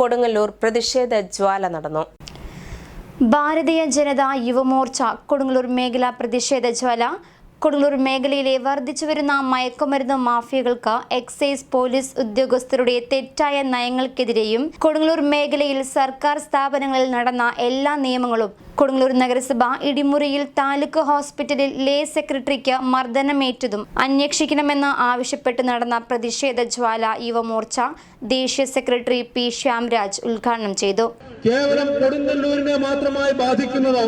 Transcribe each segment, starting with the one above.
കൊടുങ്ങല്ലൂർ പ്രതിഷേധ ജ്വാല നടന്നു. ഭാരതീയ ജനതാ യുവമോർച്ച കൊടുങ്ങല്ലൂർ മേഖല പ്രതിഷേധ ജ്വാല കൊടുങ്ങല്ലൂർ മേഖലയിലെ വർദ്ധിച്ചുവരുന്ന മയക്കുമരുന്ന് മാഫിയകൾക്ക് എക്സൈസ് പോലീസ് ഉദ്യോഗസ്ഥരുടെ തെറ്റായ നയങ്ങൾക്കെതിരെയും കൊടുങ്ങല്ലൂർ മേഖലയിൽ സർക്കാർ സ്ഥാപനങ്ങളിൽ നടന്ന എല്ലാ നിയമങ്ങളും കൊടുങ്ങല്ലൂർ നഗരസഭ ഇടിമുറിയിൽ താലൂക്ക് ഹോസ്പിറ്റലിൽ ലേ സെക്രട്ടറിക്ക് മർദ്ദനമേറ്റതും അന്വേഷിക്കണമെന്ന് ആവശ്യപ്പെട്ട് നടന്ന പ്രതിഷേധ ജ്വാല യുവമോർച്ച ദേശീയ സെക്രട്ടറി പി ശ്യാംരാജ് ഉദ്ഘാടനം ചെയ്തു. കേവലം കൊടുങ്ങല്ലൂരിനെ മാത്രമായി ബാധിക്കുന്നതോ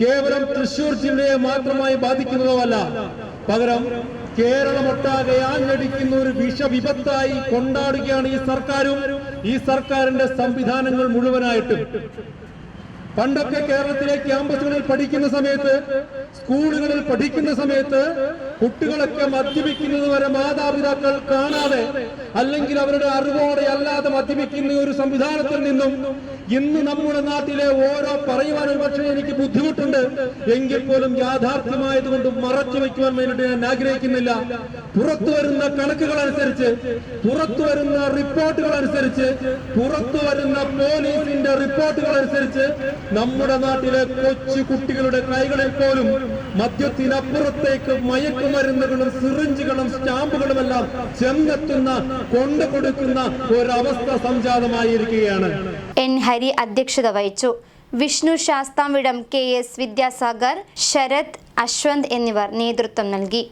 കേവലം തൃശൂർ ജില്ലയെ മാത്രമായി ബാധിക്കുന്നതോ അല്ല പകരം കേരളമൊട്ടാകെ ആഞ്ഞടിക്കുന്ന ഒരു വിഷവിപത്തായി കൊണ്ടാടുകയാണ് ഈ സർക്കാരും. ഈ സർക്കാരിന്റെ സംവിധാനങ്ങൾ മുഴുവനായിട്ടും. പണ്ടൊക്കെ കേരളത്തിലെ ക്യാമ്പസുകളിൽ പഠിക്കുന്ന സമയത്ത് സ്കൂളുകളിൽ പഠിക്കുന്ന സമയത്ത് കുട്ടികളൊക്കെ മദ്യപിക്കുന്നത് വരെ മാതാപിതാക്കൾ കാണാതെ അല്ലെങ്കിൽ അവരുടെ അറിവോടെ അല്ലാതെ മദ്യപിക്കുന്ന ഒരു സംവിധാനത്തിൽ നിന്നും ഇന്ന് നമ്മുടെ നാട്ടിലെ ഓരോ പറയുവാൻ ഒരു പക്ഷേ എനിക്ക് ബുദ്ധിമുട്ടുണ്ട്. എങ്കിൽ പോലും യാഥാർത്ഥ്യമായതുകൊണ്ട് മറച്ചു വയ്ക്കുവാൻ വേണ്ടിയിട്ട് ഞാൻ ആഗ്രഹിക്കുന്നില്ല. പുറത്തു വരുന്ന കണക്കുകൾ അനുസരിച്ച് പുറത്തു വരുന്ന റിപ്പോർട്ടുകൾ അനുസരിച്ച് പുറത്തു വരുന്ന പോലീസിന്റെ റിപ്പോർട്ടുകൾ അനുസരിച്ച് നമ്മുടെ നാട്ടിലെ കൊച്ചു കുട്ടികളുടെ കൈകളിൽ പോലും മദ്യത്തിനപ്പുറത്തേക്ക് മയക്കുമരുന്നുകളും സിറിഞ്ചുകളും സ്റ്റാമ്പുകളും എല്ലാം ചെന്നെത്തുന്ന കൊണ്ടു കൊടുക്കുന്ന ഒരവസ്ഥ സംജാതമായിരിക്കുകയാണ്. എൻ ഹരി അധ്യക്ഷത വഹിച്ചു. വിഷ്ണു ശാസ്താംവിടം കെ എസ് വിദ്യാസാഗർ ശരത് അശ്വന്ത് എന്നിവർ നേതൃത്വം നൽകി.